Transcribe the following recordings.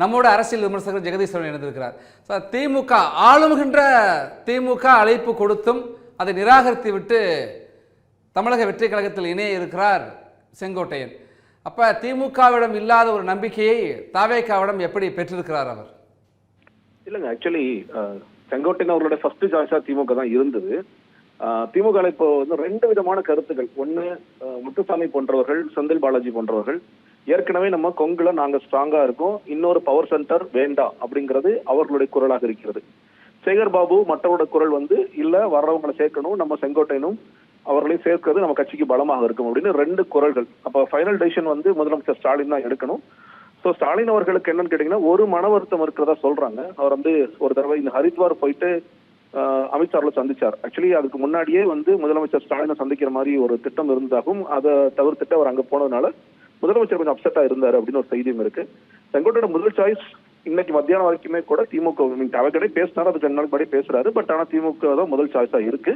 நம்மோட அரசியல் விமர்சகர் ஜெகதீஸ்வரன் இணைந்திருக்கிறார் சார் திமுக ஆளுகின்ற திமுக அழைப்பு கொடுத்தும் அதை நிராகரித்து விட்டு தமிழக வெற்றி கழகத்தில் இணைய இருக்கிறார் செங்கோட்டையன். அப்ப திமுகவிடம் இல்லாத ஒரு நம்பிக்கையை தாவேக்காவிடம் எப்படி பெற்றிருக்கிறார் அவர்? இல்லைங்க ஆக்சுவலி செங்கோட்டையன் அவர்களுடைய ஃபர்ஸ்ட் சாய்ஸாக திமுக தான் இருந்தது. திமுக இப்போ வந்து ரெண்டு விதமான கருத்துக்கள் ஒன்று முத்துசாமி போன்றவர்கள் செந்தில் பாலாஜி போன்றவர்கள். ஏற்கனவே நம்ம கொங்குல நாங்க ஸ்ட்ராங்கா இருக்கோம். இன்னொரு பவர் சென்டர் வேண்டாம் அப்படிங்கிறது அவர்களுடைய குரலாக இருக்கிறது. சேகர் பாபு மற்றவரோட குரல் வந்து இல்ல வர்றவங்களை சேர்க்கணும். நம்ம செங்கோட்டையனும் அவர்களையும் சேர்க்கிறது நம்ம கட்சிக்கு பலமாக இருக்கும். அப்படின்னு ரெண்டு குரல்கள். அப்ப ஃபைனல் டெசிஷன் வந்து முதலமைச்சர் ஸ்டாலின் தான் எடுக்கணும். ஸோ ஸ்டாலின் அவர்களுக்கு என்னன்னு கேட்டீங்கன்னா ஒரு மன வருத்தம் இருக்கிறதா சொல்றாங்க. அவர் வந்து ஒரு தடவை இந்த ஹரித்வார் போயிட்டு அமித்ஷாவில் சந்திச்சார். ஆக்சுவலி அதுக்கு முன்னாடியே வந்து முதலமைச்சர் ஸ்டாலினை சந்திக்கிற மாதிரி ஒரு திட்டம் இருந்ததாகவும் அதை தவிர்த்துட்டு அவர் அங்கே போனதுனால முதலமைச்சர் கொஞ்சம் அப்செட்டா இருந்தாரு அப்படின்னு ஒரு செய்தியும் இருக்கு. செங்கோட்டையோட முதல் சாய்ஸ் இன்னைக்கு மத்தியானம் வரைக்குமே கூட திமுக அவர்கிட்ட பேசினாரு அது ரெண்டு நாள் முன்னாடி பேசுறாரு பட் ஆனா திமுக தான் முதல் சாய்ஸா இருக்கு.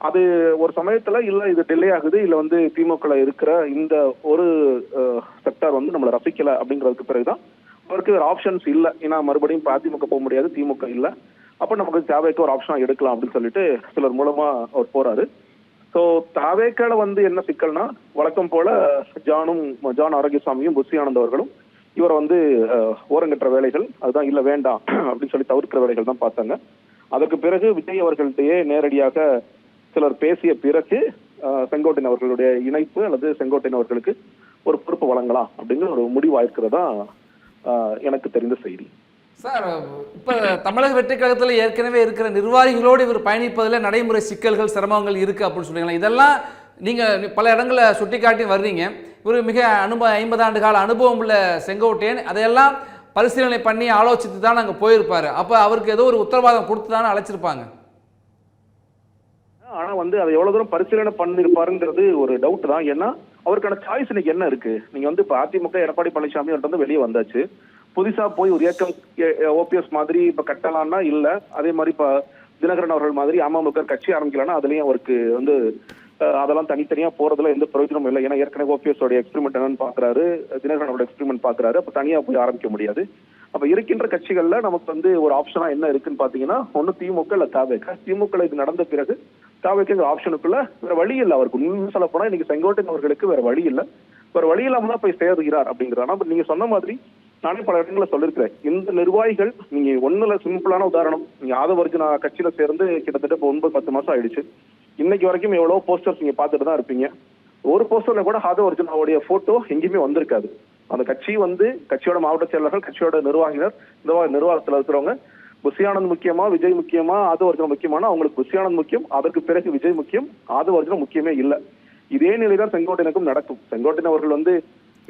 அது ஒரு சமயத்துல இல்ல இது டிலே ஆகுது இல்ல வந்து திமுக இருக்கிற இந்த ஒரு செக்டார் வந்து நம்மள ரசிக்கல அப்படிங்கிறதுக்கு பிறகுதான் அவருக்கு வேற ஆப்ஷன்ஸ் இல்ல. ஏன்னா மறுபடியும் அதிமுக போக முடியாது திமுக இல்ல. அப்ப நமக்கு தேவைக்கு ஒரு ஆப்ஷனா எடுக்கலாம் அப்படின்னு சொல்லிட்டு சிலர் மூலமா அவர் போறாரு. தாவேக்கால வந்து என்ன சிக்கல்னா வழக்கம் போல ஜானும் ஜான் ஆரோக்கியசாமியும் புஷியானந்த் அவர்களும் இவரை வந்து ஓரங்கற்ற வேலைகள் அதுதான் இல்ல வேண்டாம் அப்படின்னு சொல்லி தவிர்க்கிற வேலைகள் தான் பார்த்தாங்க. அதற்கு பிறகு விஜய் அவர்கள்ட்டயே நேரடியாக சிலர் பேசிய பிறகு செங்கோட்டையன் அவர்களுடைய இணைப்பு அல்லது செங்கோட்டையன் அவர்களுக்கு ஒரு பொறுப்பு வழங்கலாம் அப்படிங்கிற ஒரு முடிவாயிருக்கிறதா எனக்கு தெரிந்த செய்தி. சார் இப்போ தமிழக வெற்றி கழகத்தில் ஏற்கனவே இருக்கிற நிர்வாகிகளோடு இவர் பயணிப்பதில் நடைமுறை சிக்கல்கள் சிரமங்கள் இருக்குது அப்படின்னு சொல்றீங்களா? இதெல்லாம் நீங்கள் பல இடங்களில் சுட்டிக்காட்டி வர்றீங்க. இவர் மிக அனுபவ ஐம்பது ஆண்டு கால அனுபவம் உள்ள செங்கோட்டையன். அதையெல்லாம் பரிசீலனை பண்ணி ஆலோசித்து தான் அங்கே போயிருப்பாரு. அப்போ அவருக்கு ஏதோ ஒரு உத்தரவாதம் கொடுத்து தானே அழைச்சிருப்பாங்க. ஆனால் வந்து அதை எவ்வளோ தூரம் பரிசீலனை பண்ணிருப்பாருங்கிறது ஒரு டவுட் தான். ஏன்னா அவருக்கான சாய்ஸ் இன்னைக்கு என்ன இருக்கு? நீங்க வந்து இப்போ அதிமுக எடப்பாடி பழனிசாமி வந்து வெளியே வந்தாச்சு. புதுசா போய் ஒரு இயக்கம் ஓபிஎஸ் மாதிரி இப்ப கட்டலாம்னா இல்ல. அதே மாதிரி இப்ப தினகரன் அவர்கள் மாதிரி அமமுக கட்சி ஆரம்பிக்கலாம்னா அதுலயும் அவருக்கு வந்து அதெல்லாம் தனித்தனியா போறதுல எந்த பிரயோஜனமும் இல்லை. ஏன்னா ஏற்கனவே ஓபிஎஸ் உடைய எக்ஸ்பெரிமெண்ட் என்னன்னு பாக்குறாரு தினகரனோட எக்ஸ்பெரிமெண்ட் பாக்குறாரு. அப்ப தனியா போய் ஆரம்பிக்க முடியாது. அப்ப இருக்கின்ற கட்சிகள்ல நமக்கு வந்து ஒரு ஆப்ஷனா என்ன இருக்குன்னு பாத்தீங்கன்னா ஒண்ணு திமுக இல்ல தாவேக திமுக இது நடந்த பிறகு தாவேக்க ஆப்ஷனுக்குள்ள வேற வழி இல்லை அவருக்கு. உண்மை சொல்ல போனா இன்னைக்கு செங்கோட்டையன் அவர்களுக்கு வேற வழி இல்லை. வேற வழி இல்லாம தான் போய் சேருகிறார் அப்படிங்கிறார் ஆனா நீங்க சொன்ன மாதிரி நானே பல இடங்களில் சொல்லியிருக்கிறேன். இந்த நிர்வாகிகள் நீங்க ஒண்ணுல சிம்பிளான உதாரணம் நீங்க ஆதவர்ஜுனா கட்சியில சேர்ந்து கிட்டத்தட்ட இப்போ ஒன்பது பத்து மாசம் ஆயிடுச்சு. இன்னைக்கு வரைக்கும் எவ்வளவு போஸ்டர்ஸ் நீங்க பார்த்துட்டு தான் இருப்பீங்க. ஒரு போஸ்டர்ல கூட ஆதவ அர்ஜுனாவுடைய போட்டோ எங்கேயுமே வந்திருக்காது. அந்த கட்சி வந்து கட்சியோட மாவட்ட செயலாளர்கள் கட்சியோட நிர்வாகிகள் நிர்வாக நிர்வாகத்துல இருக்கிறவங்க புஷியானந்த் முக்கியமா விஜய் முக்கியமா ஆதவ அர்ஜுனா முக்கியமான அவங்களுக்கு புஷியானந்த் முக்கியம் அதற்கு பிறகு விஜய் முக்கியம் ஆதவ அர்ஜுனா முக்கியமே இல்லை. இதே நிலைதான் செங்கோட்டையனுக்கும் நடக்கும். செங்கோட்டையன் அவர்கள் வந்து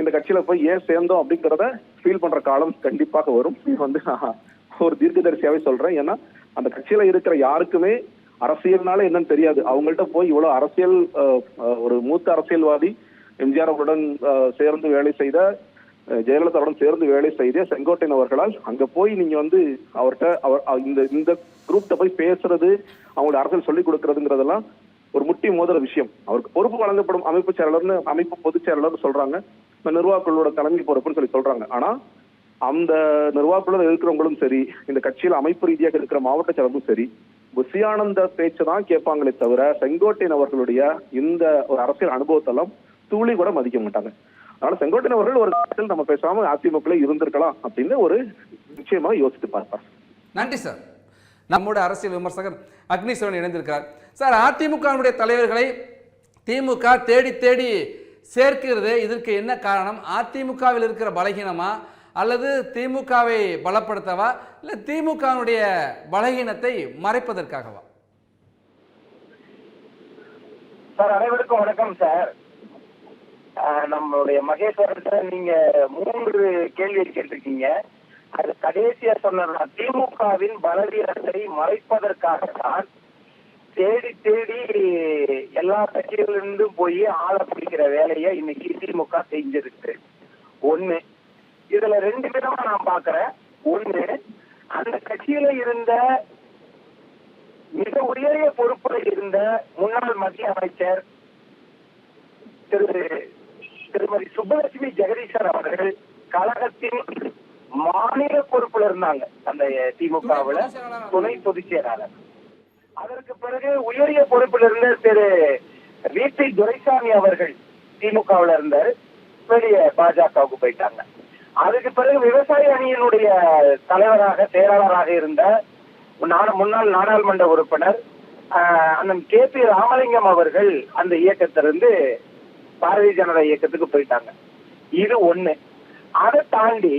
இந்த கட்சியில போய் ஏன் சேர்ந்தோம் அப்படிங்கறத ஃபீல் பண்ற காலம் கண்டிப்பாக வரும். இது வந்து நான் ஒரு தீர்க்கதரிசியாவே சொல்றேன். ஏன்னா அந்த கட்சியில இருக்கிற யாருக்குமே அரசியல்னால என்னன்னு தெரியாது. அவங்கள்ட்ட போய் இவ்வளவு அரசியல் ஒரு மூத்த அரசியல்வாதி எம்ஜிஆர் அவருடன் சேர்ந்து வேலை செய்த ஜெயலலிதாவுடன் சேர்ந்து வேலை செய்த செங்கோட்டையன் அவர்களால் அங்க போய் நீங்க வந்து அவர்கிட்ட அவர் இந்த இந்த குரூப்ட போய் பேசுறது அவங்களோட அரசியல் சொல்லிக் கொடுக்கறதுங்கிறதெல்லாம் ஒரு முட்டி மோதுற விஷயம். அவருக்கு பொறுப்பு வழங்கப்படும் அமைப்பு செயலாளர்னு அமைப்பு பொதுச் செயலாளர் சொல்றாங்க. இந்த நிர்வாகக்குழுவோட தலைமை பொறுப்புன்னு சொல்லி சொல்றாங்க. ஆனா அந்த நிர்வாகக்குழுல இருக்கிறவங்களும் சரி இந்த கட்சியில் அமைப்பு ரீதியாக இருக்கிற மாவட்ட செலவும் சரி புசியானந்த பேச்சை தான் கேட்பாங்களே தவிர செங்கோட்டையன் அவர்களுடைய இந்த ஒரு அரசியல் அனுபவத்தெல்லாம் துளி கூட மதிக்க மாட்டாங்க. அதனால செங்கோட்டையன் அவர்கள் ஒரு கட்டத்தில் நம்ம பேசாம அதிமுக இருந்திருக்கலாம் அப்படின்னு ஒரு நிச்சயமா யோசித்து பார்ப்பார். நன்றி சார். நம்முடைய அரசியல் விமர்சகர் அக்னீஸ்வரன் இணைந்திருக்கிறார். சார் அதிமுகவினுடைய தலைவர்களை திமுக தேடி தேடி சேர்க்கிறது இதற்கு என்ன காரணம்? அதிமுகவில் இருக்கிற பலகீனமா? அல்லது திமுகவை பலப்படுத்தவா? இல்லை திமுகவினுடைய பலகீனத்தை மறைப்பதற்காகவா? சார் அனைவருக்கும் வணக்கம் சார். ஆஹ் நம்மளுடைய மகேஸ்வரன் நீங்க மூன்று கேள்வி கேட்டிருக்கீங்க. அது கடைசியா சொன்னா திமுகவின் பலவீனத்தை மறைப்பதற்காக தான் தேடி தேடி எல்லா கட்சிகளிலிருந்தும் போய் ஆள பிடிக்கிற வேலையை இன்னைக்கு திமுக செஞ்சிருக்கு. ஒண்ணு இதுல ரெண்டு விதமா நான் பாக்குறேன். ஒண்ணு அந்த கட்சியில இருந்த மிக உயரிய பொறுப்புல இருந்த முன்னாள் மத்திய அமைச்சர் திரு திருமதி சுப்பலட்சுமி ஜெகதீசன் அவர்கள் கழகத்தின் மாநில பொறுப்புல இருந்தாங்க. அந்த திமுகவுல துணை பொதுச் செயலாளர். அதற்கு பிறகு உயரிய பொறுப்பில் இருந்த திரு பி துரைசாமி அவர்கள் திமுகவுல இருந்தாரு. வெளியே பாஜகவுக்கு போயிட்டாங்க. அதுக்கு பிறகு விவசாய அணியினுடைய தலைவராக செயலாளராக இருந்த முன்னாள் நாடாளுமன்ற உறுப்பினர் அண்ணன் கே பி ராமலிங்கம் அவர்கள் அந்த இயக்கத்திலிருந்து பாரதிய ஜனதா இயக்கத்துக்கு போயிட்டாங்க. இது ஒண்ணு. அதை தாண்டி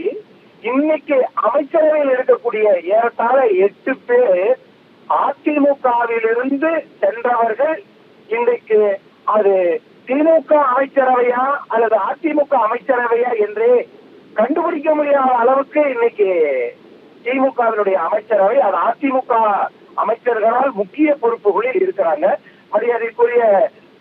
இன்னைக்கு அமைச்சரவையில் இருக்கக்கூடிய ஏறத்தாழ எட்டு பேர் அதிமுகவிலிருந்து சென்றவர்கள் இன்றைக்கு அது திமுக அமைச்சரவையா அல்லது அதிமுக அமைச்சரவையா என்று கண்டுபிடிக்க முடியாத அளவுக்கு இன்னைக்கு திமுகவினுடைய அமைச்சரவை அது அதிமுக அமைச்சர்களால் முக்கிய பொறுப்புகளில் இருக்கிறாங்க. மரியாதைக்குரிய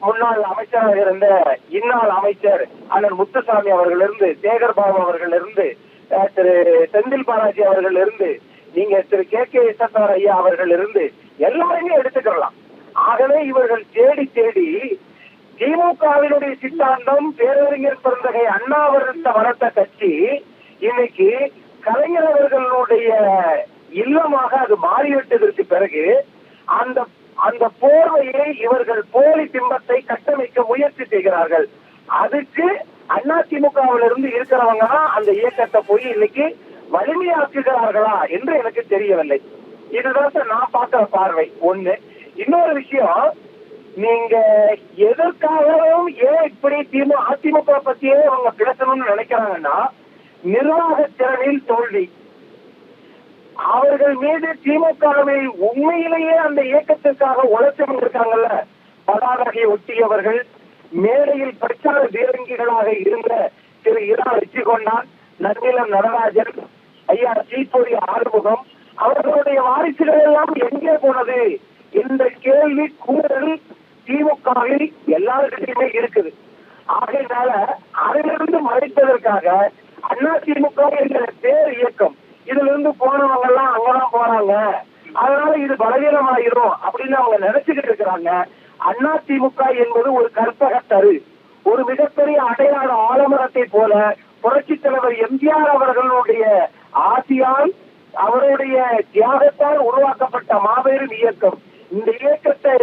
முன்னாள் அமைச்சராக இருந்த இன்னாள் அமைச்சர் அண்ணன் முத்துசாமி அவர்களிருந்து சேகர் பாபு அவர்களிருந்து அஹ், திரு செந்தில் பாலாஜி அவர்களிருந்து நீங்க திரு கே கே இசத்தவர் ஐயா அவர்களிருந்து எல்லாருமே எடுத்துக்கலாம் ஆகவே இவர்கள் தேடி தேடி திமுகவினுடைய சித்தாந்தம் பேரறிஞர் பிறந்தகை அண்ணாவிரத்த வளர்த்த கட்சி இன்னைக்கு கலைஞர் அவர்களுடைய இல்லமாக அது மாறிவிட்டதற்கு பிறகு அந்த அந்த போர்வையை இவர்கள் போலி பிம்பத்தை கட்டமைக்க முயற்சி செய்கிறார்கள். அதுக்கு அதிமுகவிலிருந்து இருக்கிறவங்க தான் அந்த இயக்கத்தை போய் இன்னைக்கு வலிமையாக்குகிறார்களா என்று எனக்கு தெரியவில்லை. இதுதான் சார் நான் பார்க்கிற பார்வை. ஒண்ணு. இன்னொரு விஷயம் நீங்க எதற்காகவும் ஏன் இப்படி திமுக அதிமுக பத்தியே அவங்க பேசணும்னு நினைக்கிறாங்கன்னா நிர்வாக திறனில் தோல்வி. அவர்கள் மீது திமுகவை உண்மையிலேயே அந்த இயக்கத்திற்காக உழைச்சவங்க இருக்காங்கல்ல பதாகையை ஒட்டியவர்கள் மேடையில் பிரச்சார பீரங்கிகளாக இருந்த திரு இரா வெற்றிகொண்டான் நன்னிலம் நடராஜன் ஐயா தீப்பொறி ஆறுமுகம் அவர்களுடைய வாரிசுகள் எல்லாம் எங்கே போனது? இந்த கேள்வி கூடல் திமுகவில் எல்லாருக்கிட்டையுமே இருக்குது. ஆகையினால அதிலிருந்து மறைப்பதற்காக அண்ணா திமுக என்கிற பேர் இயக்கம். இதுல இருந்து போனவங்க எல்லாம் அங்கதான் போறாங்க. அதனால இது பலவீனமாயிரும் அப்படின்னு அவங்க நினைச்சுக்கிட்டு இருக்கிறாங்க. அண்ணா திமுக என்பது ஒரு கற்பக தரு ஒரு மிகப்பெரிய அடையாள ஆலமரத்தை போல புரட்சி தலைவர் எம்ஜிஆர் அவர்களுடைய ஆசியால் அவருடைய தியாகத்தால் உருவாக்கப்பட்ட மாபெரும் இயக்கம். இந்த இயக்கத்தை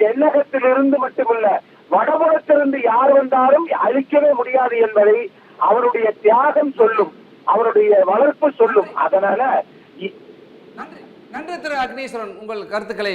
தென்னகத்திலிருந்து மட்டுமல்ல வடபுறத்திலிருந்து யார் வந்தாலும் அழிக்கவே முடியாது என்பதை அவருடைய தியாகம் சொல்லும் அவருடைய வளர்ப்பு சொல்லும். அதனால நன்றி திரு அக்னீஸ்வரன் உங்கள் கருத்துக்களை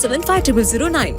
seven five triple zero nine